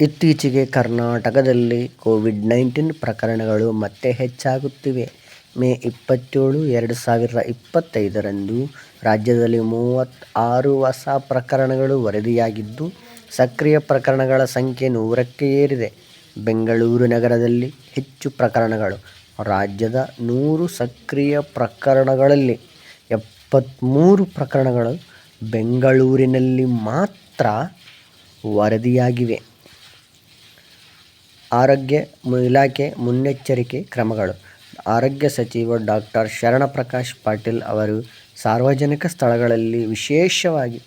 ಇತ್ತೀಚೆಗೆ ಕರ್ನಾಟಕದಲ್ಲಿ Covid nineteen ಪ್ರಕರಣಗಳು ಮತ್ತೆ ಹೆಚ್ಚಾಗುತ್ತಿವೆ. ಮೇ ಇಪ್ಪತ್ತೇಳು, ಎರಡು ಸಾವಿರದ ಇಪ್ಪತ್ತೈದರಂದು ರಾಜ್ಯದಲ್ಲಿ ಮೂವತ್ತಾರು ಹೊಸ ಪ್ರಕರಣಗಳು ವರದಿಯಾಗಿದ್ದು, ಸಕ್ರಿಯ ಪ್ರಕರಣಗಳ ಸಂಖ್ಯೆ ನೂರಕ್ಕೆ ಏರಿದೆ. ಬೆಂಗಳೂರು ನಗರದಲ್ಲಿ ಹೆಚ್ಚು ಪ್ರಕರಣಗಳು. ರಾಜ್ಯದ ನೂರು ಸಕ್ರಿಯ ಪ್ರಕರಣಗಳಲ್ಲಿ ಎಪ್ಪತ್ಮೂರು ಪ್ರಕರಣಗಳು ಬೆಂಗಳೂರಿನಲ್ಲಿ ಮಾತ್ರ ವರದಿಯಾಗಿವೆ. ಆರೋಗ್ಯ ಇಲಾಖೆ ಮುನ್ನೆಚ್ಚರಿಕೆ ಕ್ರಮಗಳು. ಆರೋಗ್ಯ ಸಚಿವ ಡಾಕ್ಟರ್ ಶರಣಪ್ರಕಾಶ್ ಪಾಟೀಲ್ ಅವರು ಸಾರ್ವಜನಿಕ ಸ್ಥಳಗಳಲ್ಲಿ ವಿಶೇಷವಾಗಿ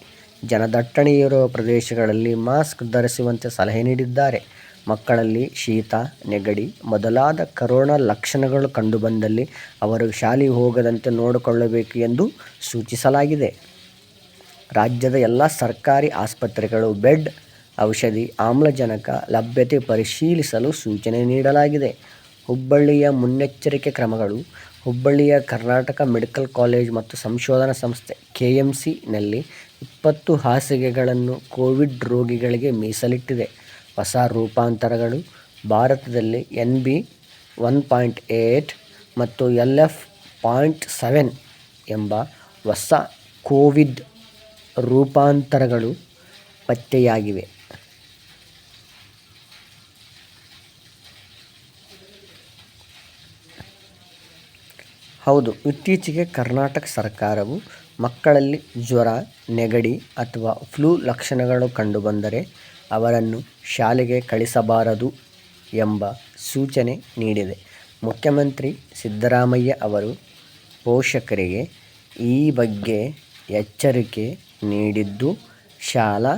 ಜನದಟ್ಟಣೆ ಇರುವ ಪ್ರದೇಶಗಳಲ್ಲಿ ಮಾಸ್ಕ್ ಧರಿಸುವಂತೆ ಸಲಹೆ ನೀಡಿದ್ದಾರೆ. ಮಕ್ಕಳಲ್ಲಿ ಶೀತ, ನೆಗಡಿ ಮೊದಲಾದ ಕರೋನಾ ಲಕ್ಷಣಗಳು ಕಂಡುಬಂದಲ್ಲಿ ಅವರು ಶಾಲೆಗೆ ಹೋಗದಂತೆ ನೋಡಿಕೊಳ್ಳಬೇಕು ಎಂದು ಸೂಚಿಸಲಾಗಿದೆ. ರಾಜ್ಯದ ಎಲ್ಲ ಸರ್ಕಾರಿ ಆಸ್ಪತ್ರೆಗಳು ಬೆಡ್, ಔಷಧಿ, ಆಮ್ಲಜನಕ ಲಭ್ಯತೆ ಪರಿಶೀಲಿಸಲು ಸೂಚನೆ ನೀಡಲಾಗಿದೆ. ಹುಬ್ಬಳ್ಳಿಯ ಮುನ್ನೆಚ್ಚರಿಕೆ ಕ್ರಮಗಳು. ಹುಬ್ಬಳ್ಳಿಯ ಕರ್ನಾಟಕ ಮೆಡಿಕಲ್ ಕಾಲೇಜ್ ಮತ್ತು ಸಂಶೋಧನಾ ಸಂಸ್ಥೆ ಕೆ ಎಂ ಸಿನಲ್ಲಿ ಇಪ್ಪತ್ತು ಹಾಸಿಗೆಗಳನ್ನು ಕೋವಿಡ್ ರೋಗಿಗಳಿಗೆ ಮೀಸಲಿಟ್ಟಿದೆ. ಹೊಸ ರೂಪಾಂತರಗಳು. ಭಾರತದಲ್ಲಿ N B one point eight ಮತ್ತು ಎಲ್ ಎಫ್ ಪಾಯಿಂಟ್ ಸೆವೆನ್ ಎಂಬ ಹೊಸ ಕೋವಿಡ್ ರೂಪಾಂತರಗಳು ಪತ್ತೆಯಾಗಿವೆ. ಹೌದು ಇತ್ತೀಚೆಗೆ ಕರ್ನಾಟಕ ಸರ್ಕಾರವು ಮಕ್ಕಳಲ್ಲಿ ಜ್ವರ, ನೆಗಡಿ ಅಥವಾ ಫ್ಲೂ ಲಕ್ಷಣಗಳು ಕಂಡುಬಂದರೆ ಅವರನ್ನು ಶಾಲೆಗೆ ಕಳಿಸಬಾರದು ಎಂಬ ಸೂಚನೆ ನೀಡಿದೆ. ಮುಖ್ಯಮಂತ್ರಿ ಸಿದ್ದರಾಮಯ್ಯ ಅವರು ಪೋಷಕರಿಗೆ ಈ ಬಗ್ಗೆ ಎಚ್ಚರಿಕೆ ನೀಡಿದ್ದು, ಶಾಲಾ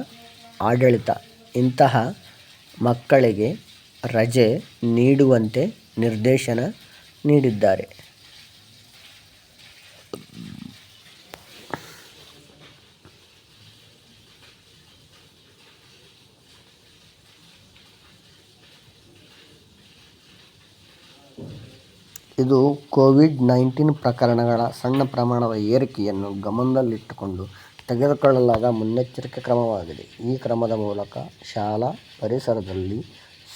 ಆಡಳಿತ ಇಂತಹ ಮಕ್ಕಳಿಗೆ ರಜೆ ನೀಡುವಂತೆ ನಿರ್ದೇಶನ ನೀಡಿದ್ದಾರೆ. ಇದು ಕೋವಿಡ್ ನೈನ್ಟೀನ್ ಪ್ರಕರಣಗಳ ಸಣ್ಣ ಪ್ರಮಾಣದ ಏರಿಕೆಯನ್ನು ಗಮನದಲ್ಲಿಟ್ಟುಕೊಂಡು ತೆಗೆದುಕೊಳ್ಳಲಾದ ಮುನ್ನೆಚ್ಚರಿಕೆ ಕ್ರಮವಾಗಿದೆ. ಈ ಕ್ರಮದ ಮೂಲಕ ಶಾಲಾ ಪರಿಸರದಲ್ಲಿ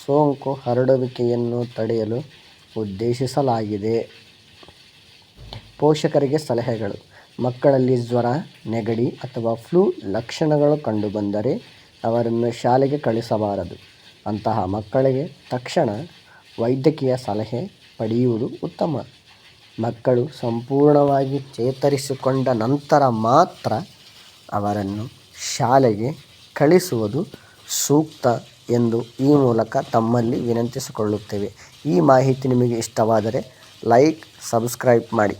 ಸೋಂಕು ಹರಡುವಿಕೆಯನ್ನು ತಡೆಯಲು ಉದ್ದೇಶಿಸಲಾಗಿದೆ. ಪೋಷಕರಿಗೆ ಸಲಹೆಗಳು. ಮಕ್ಕಳಲ್ಲಿ ಜ್ವರ, ನೆಗಡಿ ಅಥವಾ ಫ್ಲೂ ಲಕ್ಷಣಗಳು ಕಂಡುಬಂದರೆ ಅವರನ್ನು ಶಾಲೆಗೆ ಕಳಿಸಬಾರದು. ಅಂತಹ ಮಕ್ಕಳಿಗೆ ತಕ್ಷಣ ವೈದ್ಯಕೀಯ ಸಲಹೆ ಪಡೆಯುವುದು ಉತ್ತಮ. ಮಕ್ಕಳು ಸಂಪೂರ್ಣವಾಗಿ ಚೇತರಿಸಿಕೊಂಡ ನಂತರ ಮಾತ್ರ ಅವರನ್ನು ಶಾಲೆಗೆ ಕಳಿಸುವುದು ಸೂಕ್ತ ಎಂದು ಈ ಮೂಲಕ ತಮ್ಮಲ್ಲಿ ವಿನಂತಿಸಿಕೊಳ್ಳುತ್ತೇವೆ. ಈ ಮಾಹಿತಿ ನಿಮಗೆ ಇಷ್ಟವಾದರೆ ಲೈಕ್, ಸಬ್ಸ್ಕ್ರೈಬ್ ಮಾಡಿ.